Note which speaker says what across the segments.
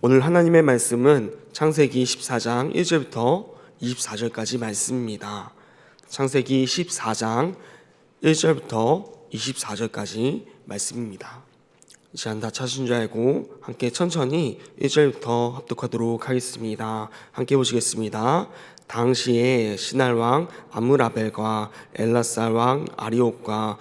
Speaker 1: 오늘 하나님의 말씀은 창세기 14장 1절부터 24절까지 말씀입니다. 창세기 14장 1절부터 24절까지 말씀입니다. 이 시간 다 찾으신 줄 알고 함께 천천히 1절부터 합독하도록 하겠습니다. 함께 보시겠습니다. 당시에 신할 왕 아므라벨과 엘라살 왕 아리옥과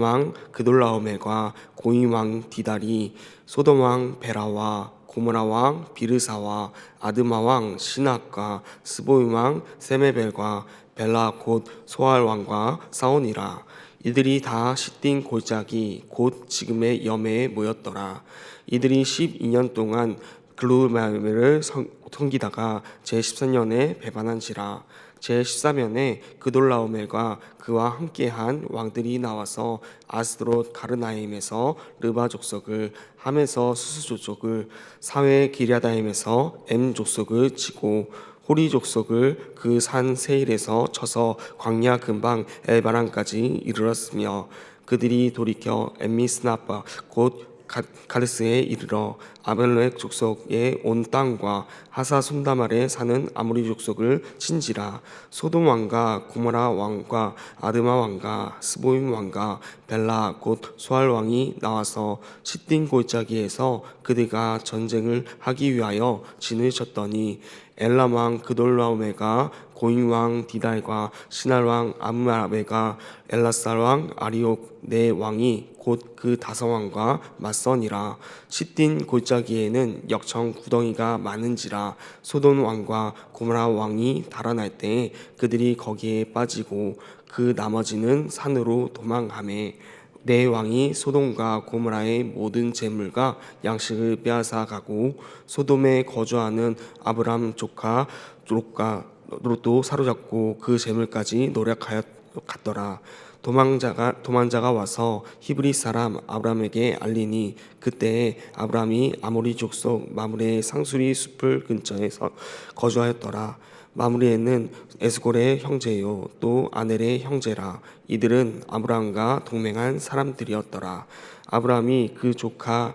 Speaker 1: 왕 그돌라오멜과 고임 왕 디달이 소돔 왕 베라와 고모라 왕 비르사와 아드마 왕 시낙과 스보임 왕 세메벨과 벨라 곧 소알 왕과 사온이라. 이들이 다 시띵 골짜기 곧 지금의 염해에 모였더라. 이들이 12년 동안 글루마를 섬기다가 제14년에 배반한지라 제14년에 그돌라오멜과 그와 함께한 왕들이 나와서 아스드롯 가르나임에서 르바 족속을 함에서 수수 족속을 사회 기랴다임에서 엠 족속을 치고 호리 족속을 그 산 세일에서 쳐서 광야 근방 엘바란까지 이르렀으며 그들이 돌이켜 엠미스나파 곧 가- 가르스에 이르러 아벨렉 족속의 온 땅과 하사 손다말에 사는 아모리 족속을 친지라. 소돔 왕과 고모라 왕과 아드마 왕과 스보임 왕과 벨라 곧 소알 왕이 나와서 시띵 골짜기에서 그들과 전쟁을 하기 위하여 진을 쳤더니 엘람 왕 그돌라오메가 고인 왕 디달과 신할 왕 암마베가 엘라살 왕 아리옥 네 왕이 곧 그 다섯 왕과 맞서니라. 시딘 골짜기에는 역청 구덩이가 많은지라 소돈 왕과 고모라 왕이 달아날 때 그들이 거기에 빠지고 그 나머지는 산으로 도망하매 내 왕이 소돔과 고모라의 모든 재물과 양식을 빼앗아 가고 소돔에 거주하는 아브람 조카 롯과 롯도 사로잡고 그 재물까지 노력하여 갔더라. 도망자가 도망자가 와서 히브리 사람 아브람에게 알리니 그때에 아브람이 아모리 족속 마므레의 상수리 숲을 근처에서 거주하였더라. 마무리에는 에스골의 형제요 또 아넬의 형제라 이들은 아브라함과 동맹한 사람들이었더라 아브라함이 그 조카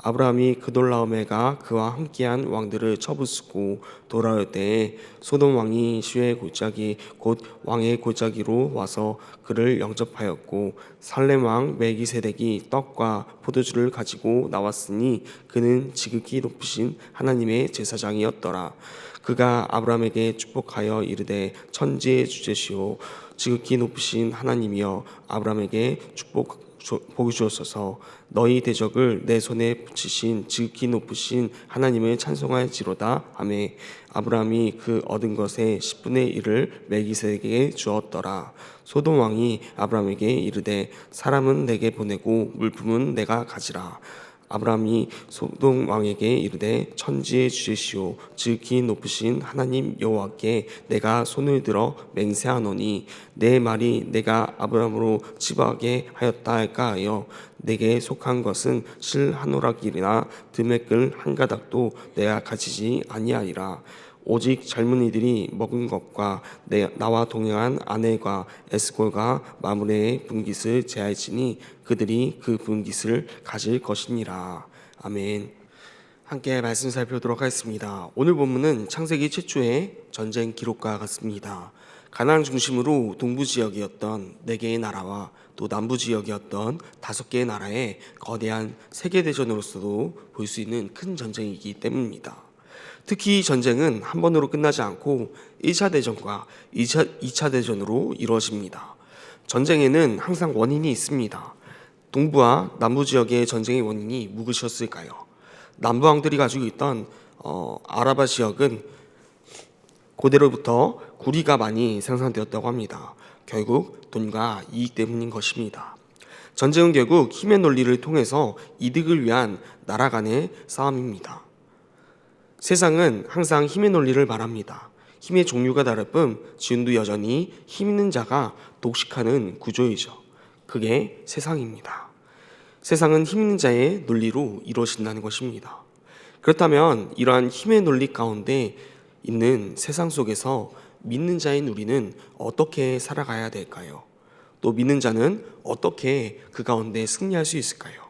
Speaker 1: 아브라함이 그돌라오메가 그와 함께한 왕들을 쳐부수고 돌아올 때에 소돔 왕이 시외 골짜기 곧 왕의 골짜기로 와서 그를 영접하였고 살렘 왕 멜기세덱이 떡과 포도주를 가지고 나왔으니 그는 지극히 높으신 하나님의 제사장이었더라. 그가 아브라함에게 축복하여 이르되 천지의 주제시오 지극히 높으신 하나님이여 아브라함에게 축복 주- 복이 주옵소서 너희 대적을 내 손에 붙이신 지극히 높으신 하나님을 찬송할지로다. 하매 아브라함이 그 얻은 것의 10분의 1을 멜기세에게 주었더라. 소돔 왕이 아브라함에게 이르되 사람은 내게 보내고 물품은 내가 가지라 아브라함이 소돔 왕에게 이르되 천지의 주제시오. 지극히 높으신 하나님 여호와께 내가 손을 들어 맹세하노니 내 말이 내가 아브라함으로 지박하게 하였다 할까 하여 내게 속한 것은 실한 오락이나 드메끌 한 가닥도 내가 가지지 아니하리라 오직 젊은이들이 먹은 것과 내, 나와 동행한 아내가 에스골과 마므레의 분깃을 제할지니 그들이 그 분깃을 가질 것이니라. 아멘. 함께 말씀 살펴보도록 하겠습니다. 오늘 본문은 창세기 최초의 전쟁 기록과 같습니다. 가나안 중심으로 동부 지역이었던 네 개의 나라와 또 남부 지역이었던 다섯 개의 나라의 거대한 세계 대전으로서도 볼 수 있는 큰 전쟁이기 때문입니다. 특히 이 전쟁은 한 번으로 끝나지 않고 1차 대전과 2차, 2차 대전으로 이루어집니다. 전쟁에는 항상 원인이 있습니다. 동부와 남부 지역의 전쟁의 원인이 무엇이었을까요? 남부 왕들이 가지고 있던 어, 아라바 지역은 고대로부터 구리가 많이 생산되었다고 합니다. 결국 돈과 이익 때문인 것입니다. 전쟁은 결국 힘의 논리를 통해서 이득을 위한 나라 간의 싸움입니다. 세상은 항상 힘의 논리를 말합니다. 힘의 종류가 다를 뿐 지금도 여전히 힘 있는 자가 독식하는 구조이죠. 그게 세상입니다. 세상은 힘 있는 자의 논리로 이루어진다는 것입니다. 그렇다면 이러한 힘의 논리 가운데 있는 세상 속에서 믿는 자인 우리는 어떻게 살아가야 될까요? 또 믿는 자는 어떻게 그 가운데 승리할 수 있을까요?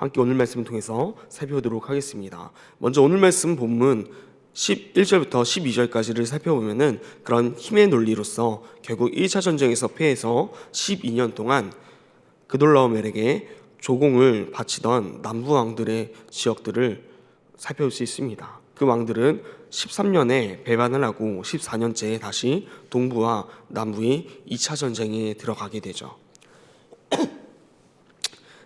Speaker 1: 함께 오늘 말씀을 통해서 살펴보도록 하겠습니다. 먼저 오늘 말씀 본문 11절부터 12절까지를 살펴보면은 그런 힘의 논리로서 결국 1차 전쟁에서 패해서 12년 동안 그돌라오멜에게 조공을 바치던 남부 왕들의 지역들을 살펴볼 수 있습니다. 그 왕들은 13년에 배반을 하고 14년째에 다시 동부와 남부의 2차 전쟁에 들어가게 되죠.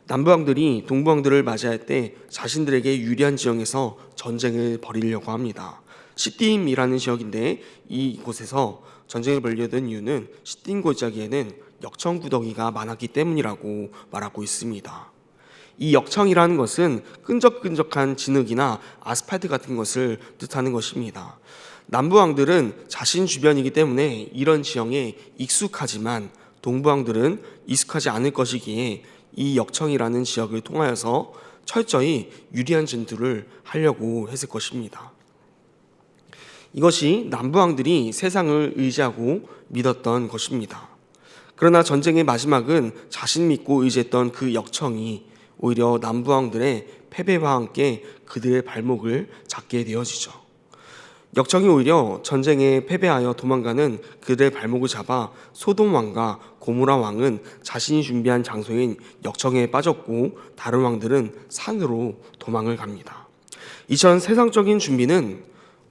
Speaker 1: 남부 왕들이 동부 왕들을 맞이할 때 자신들에게 유리한 지역에서 전쟁을 벌이려고 합니다. 시딤이라는 지역인데 이곳에서 전쟁을 벌이려던 이유는 시딤 골짜기에는 역청 구덩이가 많았기 때문이라고 말하고 있습니다. 이 역청이라는 것은 끈적끈적한 진흙이나 아스팔트 같은 것을 뜻하는 것입니다. 남부 왕들은 자신 주변이기 때문에 이런 지형에 익숙하지만 동부 왕들은 익숙하지 않을 것이기에 이 역청이라는 지역을 통하여서 철저히 유리한 전투를 하려고 했을 것입니다. 이것이 남부 왕들이 세상을 의지하고 믿었던 것입니다. 그러나 전쟁의 마지막은 자신 믿고 의지했던 그 역청이 오히려 남부 왕들의 패배와 함께 그들의 발목을 잡게 되어지죠. 역청이 오히려 전쟁에 패배하여 도망가는 그들의 발목을 잡아 소돔 왕과 고무라 왕은 자신이 준비한 장소인 역청에 빠졌고 다른 왕들은 산으로 도망을 갑니다. 이처럼 세상적인 준비는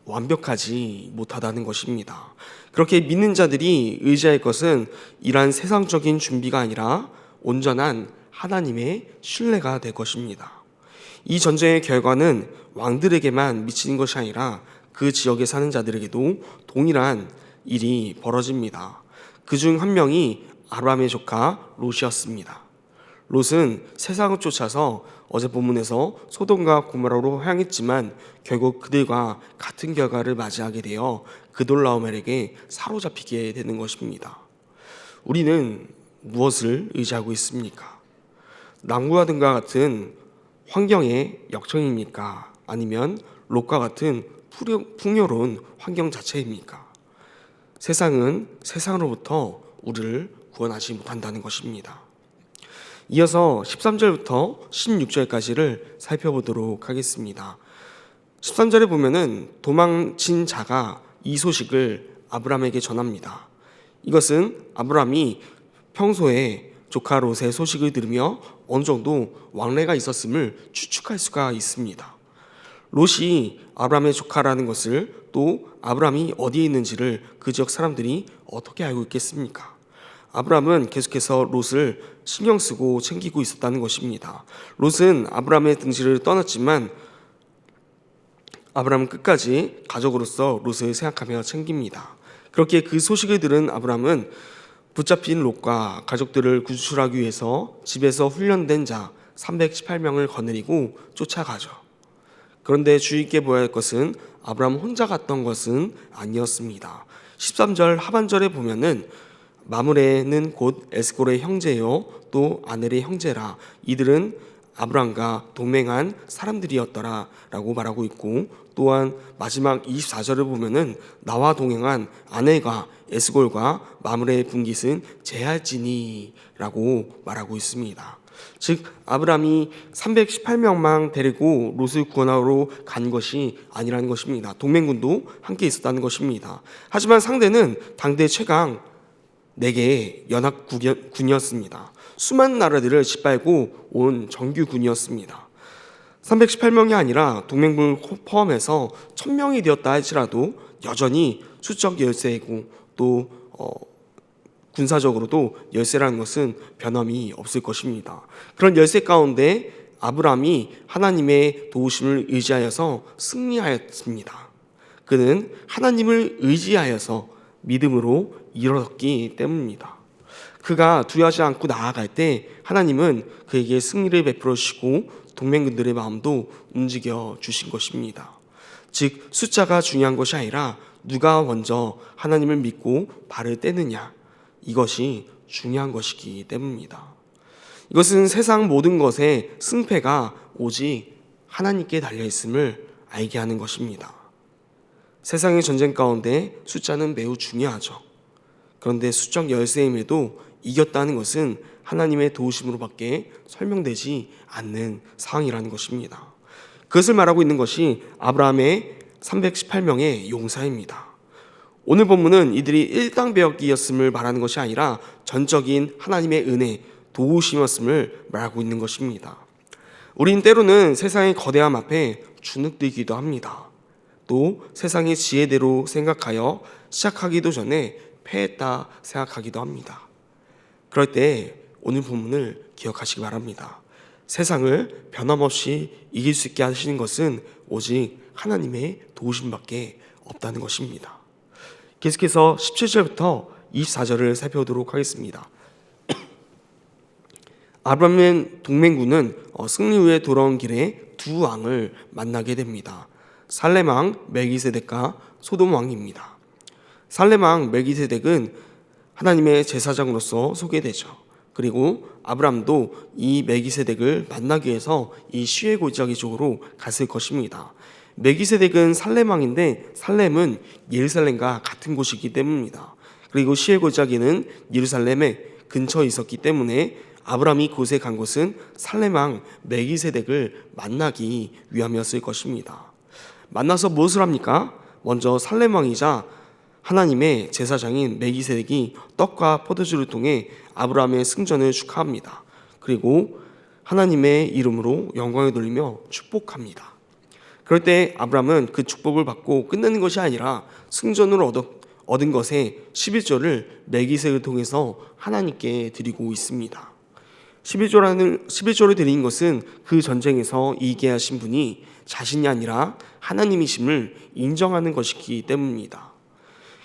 Speaker 1: 완벽하지 못하다는 것입니다. 그렇게 믿는 자들이 의지할 것은 이러한 세상적인 준비가 아니라 온전한 하나님의 신뢰가 될 것입니다. 이 전쟁의 결과는 왕들에게만 미치는 것이 아니라 그 지역에 사는 자들에게도 동일한 일이 벌어집니다. 그 중 한 명이 아브라함의 조카 롯이었습니다. 롯은 세상을 쫓아서 어제 본문에서 소돔과 고모라로 향했지만 결국 그들과 같은 결과를 맞이하게 되어 그돌라오멜에게 사로잡히게 되는 것입니다. 우리는 무엇을 의지하고 있습니까? 등과 같은 환경의 역청입니까? 아니면 롯과 같은 풍요로운 환경 자체입니까? 세상은 세상으로부터 우리를 구원하지 못한다는 것입니다. 이어서 13절부터 16절까지를 살펴보도록 하겠습니다. 13절에 보면은 도망친 자가 이 소식을 아브람에게 전합니다. 이것은 아브람이 평소에 조카 롯의 소식을 들으며 어느 정도 왕래가 있었음을 추측할 수가 있습니다. 롯이 아브람의 조카라는 것을 또 아브람이 어디에 있는지를 그 지역 사람들이 어떻게 알고 있겠습니까? 아브람은 계속해서 롯을 신경 쓰고 챙기고 있었다는 것입니다. 롯은 아브람의 등지를 떠났지만 아브람은 끝까지 가족으로서 롯을 생각하며 챙깁니다. 그렇게 그 소식을 들은 아브람은 붙잡힌 롯과 가족들을 구출하기 위해서 집에서 훈련된 자 318명을 거느리고 쫓아가죠. 그런데 주의 있게 보아야 할 것은 아브람 혼자 갔던 것은 아니었습니다. 13절 하반절에 보면은 마므레는 곧 에스골의 형제요 또 아넬의 형제라 이들은 아브람과 동맹한 사람들이었더라라고 말하고 있고 또한 마지막 24절을 보면은 나와 동행한 아내가 에스골과 마므레의 분깃은 제할지니라고 말하고 있습니다. 즉 아브람이 318명만 데리고 롯을 구원하러 간 것이 아니라는 것입니다. 동맹군도 함께 있었다는 것입니다. 하지만 상대는 당대 최강 네 개의 연합군이었습니다. 수많은 나라들을 짓밟고 온 정규군이었습니다. 318명이 아니라 동맹군을 포함해서 1000명이 되었다 할지라도 여전히 수적 열세이고 또 어, 군사적으로도 열세라는 것은 변함이 없을 것입니다. 그런 열세 가운데 아브람이 하나님의 도우심을 의지하여서 승리하였습니다. 그는 하나님을 의지하여서 믿음으로 이뤘기 때문입니다. 그가 두려워하지 않고 나아갈 때 하나님은 그에게 승리를 베풀어 주시고 동맹군들의 마음도 움직여 주신 것입니다. 즉 숫자가 중요한 것이 아니라 누가 먼저 하나님을 믿고 발을 떼느냐 이것이 중요한 것이기 때문입니다. 이것은 세상 모든 것의 승패가 오직 하나님께 달려 있음을 알게 하는 것입니다. 세상의 전쟁 가운데 숫자는 매우 중요하죠. 그런데 수적 열세임에도 이겼다는 것은 하나님의 도우심으로밖에 설명되지 않는 상황이라는 것입니다. 그것을 말하고 있는 것이 아브라함의 318명의 용사입니다. 오늘 본문은 이들이 일당 배역기였음을 말하는 것이 아니라 전적인 하나님의 은혜, 도우심이었음을 말하고 있는 것입니다. 우린 때로는 세상의 거대함 앞에 주눅들기도 합니다. 또 세상의 지혜대로 생각하여 시작하기도 전에 패했다 생각하기도 합니다. 그럴 때 오늘 본문을 기억하시기 바랍니다. 세상을 변함없이 이길 수 있게 하시는 것은 오직 하나님의 도우심밖에 없다는 것입니다. 계속해서 17절부터 24절을 살펴보도록 하겠습니다. 아브라함의 동맹군은 어, 승리 후에 돌아온 길에 두 왕을 만나게 됩니다. 살렘 왕 멜기세덱과 소돔 왕입니다. 살렘 왕 멜기세덱은 하나님의 제사장으로서 소개되죠. 그리고 아브람도 이 멜기세덱을 만나기 위해서 이 시외 고지하기 쪽으로 갔을 것입니다. 멜기세덱은 살렘 왕인데 살렘은 예루살렘과 같은 곳이기 때문입니다. 그리고 시외 고지하기는 예루살렘에 근처에 있었기 때문에 아브람이 곳에 간 곳은 살렘 왕 멜기세덱을 만나기 위함이었을 것입니다. 만나서 무엇을 합니까? 먼저 살렘 왕이자 하나님의 제사장인 멜기세덱이 떡과 포도주를 통해 아브라함의 승전을 축하합니다. 그리고 하나님의 이름으로 영광을 돌리며 축복합니다. 그럴 때 아브라함은 그 축복을 받고 끝내는 것이 아니라 승전으로 얻어, 얻은 것의 11조를 멜기세덱을 통해서 하나님께 드리고 있습니다. 11조라는 11조를 드린 것은 그 전쟁에서 이기게 하신 분이 자신이 아니라 하나님이심을 인정하는 것이기 때문입니다.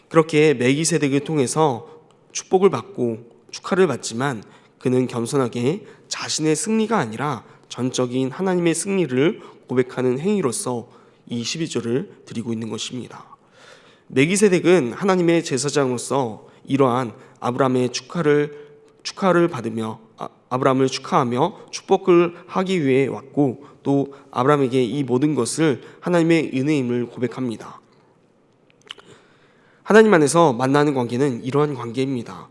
Speaker 1: 그렇게 멜기세덱을 통해서 축복을 받고 축하를 받지만 그는 겸손하게 자신의 승리가 아니라 전적인 하나님의 승리를 고백하는 행위로서 이 12조를 드리고 있는 것입니다. 멜기세덱은 하나님의 제사장으로서 이러한 아브라함의 축하를 축하를 받으며 아, 아브라함을 축하하며 축복을 하기 위해 왔고 또 아브라함에게 이 모든 것을 하나님의 은혜임을 고백합니다. 하나님 안에서 만나는 관계는 이러한 관계입니다.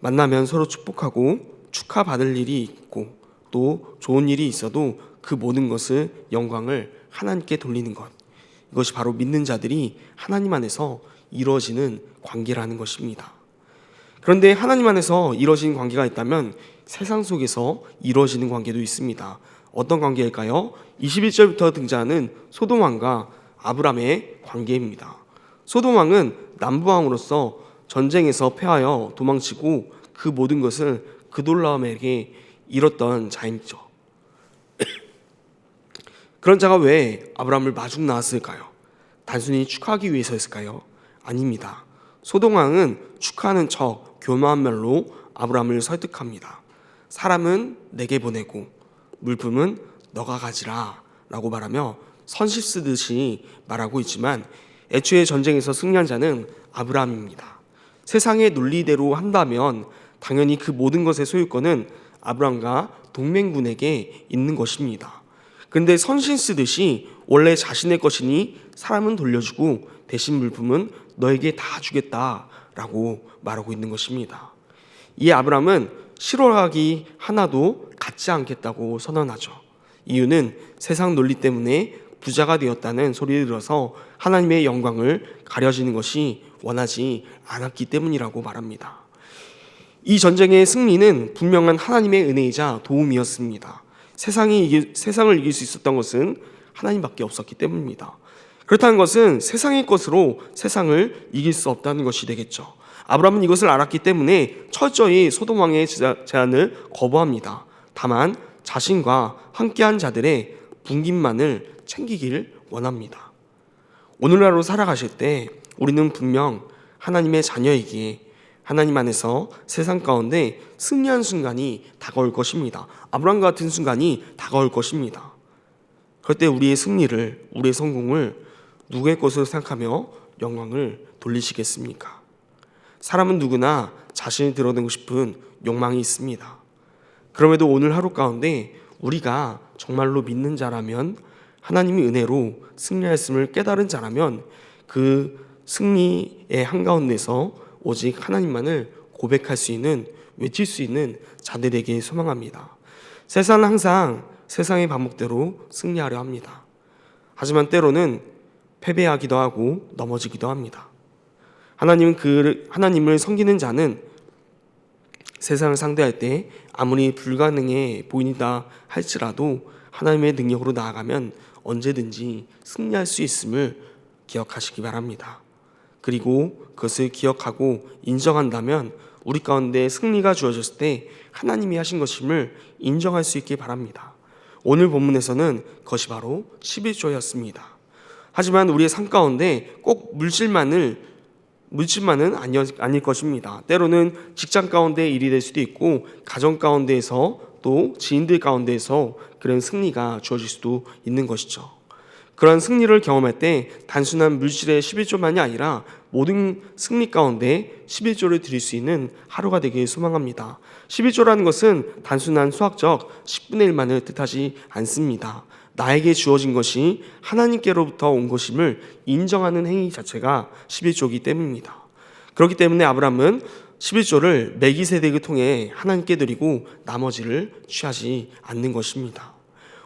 Speaker 1: 만나면 서로 축복하고 축하받을 일이 있고 또 좋은 일이 있어도 그 모든 것을 영광을 하나님께 돌리는 것. 이것이 바로 믿는 자들이 하나님 안에서 이루어지는 관계라는 것입니다. 그런데 하나님 안에서 이루어진 관계가 있다면 세상 속에서 이루어지는 관계도 있습니다. 어떤 관계일까요? 21절부터 등장하는 소돔 왕과 아브람의 관계입니다. 소돔 왕은 남부 왕으로서 전쟁에서 패하여 도망치고 그 모든 것을 그돌라움에게 잃었던 자이죠. 그런 자가 왜 아브라함을 마중 나왔을까요? 단순히 축하하기 위해서였을까요? 아닙니다. 소동왕은 축하하는 척 교묘한 말로 아브라함을 설득합니다. 사람은 내게 보내고 물품은 너가 가지라 라고 말하며 선심 쓰듯이 말하고 있지만 애초에 전쟁에서 승리한 자는 아브라함입니다. 세상의 논리대로 한다면 당연히 그 모든 것의 소유권은 아브라함과 동맹군에게 있는 것입니다. 그런데 선신 쓰듯이 원래 자신의 것이니 사람은 돌려주고 대신 물품은 너에게 다 주겠다라고 말하고 있는 것입니다. 이 아브라함은 실어하기 하나도 갖지 않겠다고 선언하죠. 이유는 세상 논리 때문에 부자가 되었다는 소리를 들어서 하나님의 영광을 가려지는 것이 원하지 않았기 때문이라고 말합니다. 이 전쟁의 승리는 분명한 하나님의 은혜이자 도움이었습니다. 세상이 이길, 세상을 이길 수 있었던 것은 하나님밖에 없었기 때문입니다. 그렇다는 것은 세상의 것으로 세상을 이길 수 없다는 것이 되겠죠. 아브라함은 이것을 알았기 때문에 철저히 소돔 왕의 제안을 거부합니다. 다만 자신과 함께한 자들의 분깃만을 챙기길 원합니다. 오늘날로 살아가실 때 우리는 분명 하나님의 자녀이기에 하나님 안에서 세상 가운데 승리한 순간이 다가올 것입니다. 아브라함 같은 순간이 다가올 것입니다. 그럴 때 우리의 승리를, 우리의 성공을 누구의 것으로 생각하며 영광을 돌리시겠습니까? 사람은 누구나 자신이 드러내고 싶은 욕망이 있습니다. 그럼에도 오늘 하루 가운데 우리가 정말로 믿는 자라면 하나님의 은혜로 승리하였음을 깨달은 자라면 그 승리의 한가운데서 오직 하나님만을 고백할 수 있는 외칠 수 있는 자들에게 소망합니다. 세상은 항상 세상의 반복대로 승리하려 합니다. 하지만 때로는 패배하기도 하고 넘어지기도 합니다. 하나님은 그 하나님을 섬기는 자는 세상을 상대할 때 아무리 불가능해 보인다 할지라도 하나님의 능력으로 나아가면 언제든지 승리할 수 있음을 기억하시기 바랍니다. 그리고 그것을 기억하고 인정한다면 우리 가운데 승리가 주어졌을 때 하나님이 하신 것임을 인정할 수 있기 바랍니다. 오늘 본문에서는 그것이 바로 11조였습니다. 하지만 우리의 삶 가운데 꼭 물질만을 물질만은 아니, 아닐 것입니다. 때로는 직장 가운데 일이 될 수도 있고 가정 가운데에서 또 지인들 가운데에서 그런 승리가 주어질 수도 있는 것이죠. 그러한 승리를 경험할 때 단순한 물질의 11조만이 아니라 모든 승리 가운데 11조를 드릴 수 있는 하루가 되길 소망합니다. 11조라는 것은 단순한 수학적 10분의 1만을 뜻하지 않습니다. 나에게 주어진 것이 하나님께로부터 온 것임을 인정하는 행위 자체가 11조이기 때문입니다. 그렇기 때문에 아브라함은 11조를 메기세덱을 통해 하나님께 드리고 나머지를 취하지 않는 것입니다.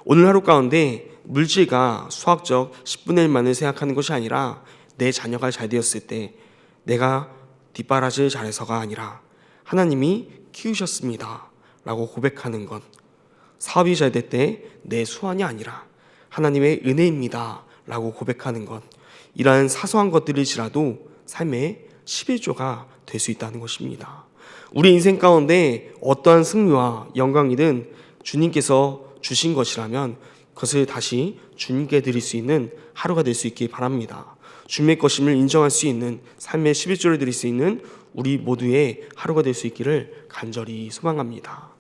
Speaker 1: 오늘 하루 가운데 물질과 수학적 10분의 1만을 생각하는 것이 아니라 내 자녀가 잘 되었을 때 내가 뒷바라지를 잘해서가 아니라 하나님이 키우셨습니다. 라고 고백하는 것. 사업이 잘 될 때 내 수완이 아니라 하나님의 은혜입니다. 라고 고백하는 것. 이러한 사소한 것들일지라도 삶의 11조가 될 수 있다는 것입니다. 우리 인생 가운데 어떠한 승리와 영광이든 주님께서 주신 것이라면 그것을 다시 주님께 드릴 수 있는 하루가 될 수 있기 바랍니다. 주님의 것임을 인정할 수 있는 삶의 11조를 드릴 수 있는 우리 모두의 하루가 될 수 있기를 간절히 소망합니다.